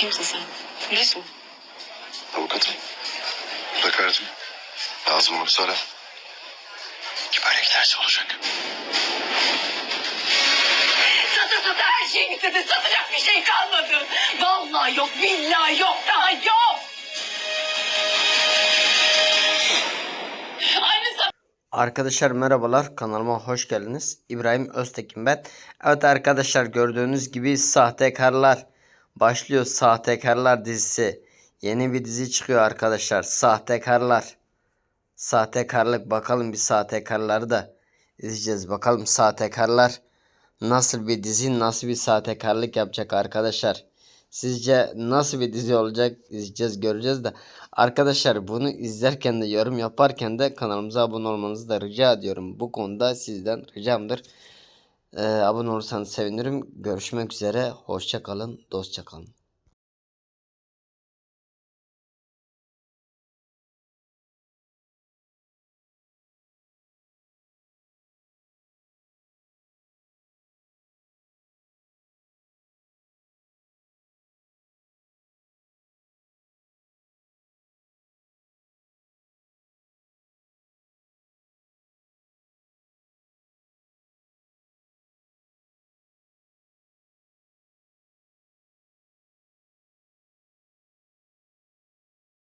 Kimsin sen? Polis mi? Avukatım. Mütekarrıcım. Lazım olursa ara. Böyle giderse olacak. Sata sata her şeyi bitirdin. Satacak bir şey kalmadı. Vallahi yok, billahi yok, daha yok. Arkadaşlar merhabalar kanalıma hoş geldiniz. İbrahim Öztekin ben. Evet arkadaşlar gördüğünüz gibi Sahtekarlar başlıyor Sahtekarlar dizisi. Yeni bir dizi çıkıyor arkadaşlar. Sahtekarlar. Sahtekarlık bakalım bir sahtekarları da izleyeceğiz. Bakalım sahtekarlar nasıl bir dizi nasıl bir sahtekarlık yapacak arkadaşlar. Sizce nasıl bir dizi olacak izleyeceğiz göreceğiz de. Arkadaşlar bunu izlerken de yorum yaparken de kanalımıza abone olmanızı da rica ediyorum. Bu konuda sizden ricamdır. Ee, abone olursanız sevinirim. Görüşmek üzere. Hoşça kalın. Dostça kalın.